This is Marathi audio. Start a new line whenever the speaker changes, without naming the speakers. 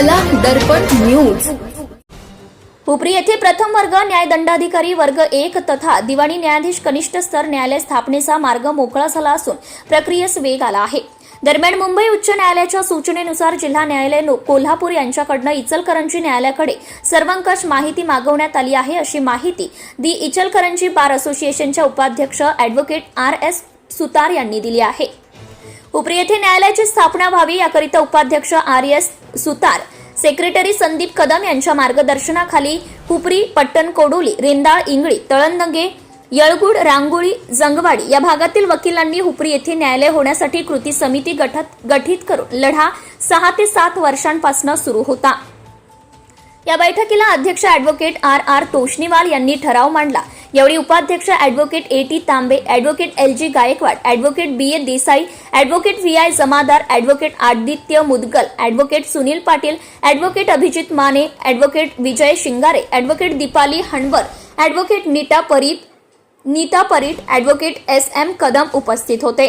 कला दर्पण न्यूज.
उपरी येथे प्रथम वर्ग न्यायदंडाधिकारी वर्ग एक तथा दिवाणी न्यायाधीश कनिष्ठ स्तर न्यायालय स्थापनेचा मार्ग मोकळा झाला असून प्रक्रियेस वेग आला आहे. दरम्यान मुंबई उच्च न्यायालयाच्या सूचनेनुसार जिल्हा न्यायालय कोल्हापूर यांच्याकडनं इचलकरंजी न्यायालयाकडे सर्वंकष माहिती मागवण्यात आली आहे अशी माहिती दि इचलकरंजी बार असोसिएशनच्या उपाध्यक्ष अॅडव्होकेट आर एस सुतार यांनी दिली आहे. उपरी येथे न्यायालयाची स्थापना व्हावी याकरिता उपाध्यक्ष R S Sutar secretary Sandeep Kadam यांच्या मार्गदर्शनाखाली हुपरी पट्टण कोडोली रेंदाळ इंगळी तळंदंगे यळगुड रांगोळी जंगवाडी या भागातील वकिलांनी हुपरी येथे न्यायालय होण्यासाठी कृती समिती गठत गठीत करून लढा सहा ते सात वर्षांपासून सुरू होता. या बैठकीला अध्यक्ष ॲडव्होकेट आर आर तोष्णीवाल यांनी ठराव मांडला. यावेळी उपाध्यक्ष advocate A T Tambe advocate L G Gaikwad advocate B A Desai advocate V I Jamadar advocate Aditya Mudgal advocate Sunil Patil advocate Abhijit Mane advocate Vijay Shingare advocate Deepali Hanbar advocate Neeta Parit Neeta Parit advocate S M Kadam उपस्थित होते.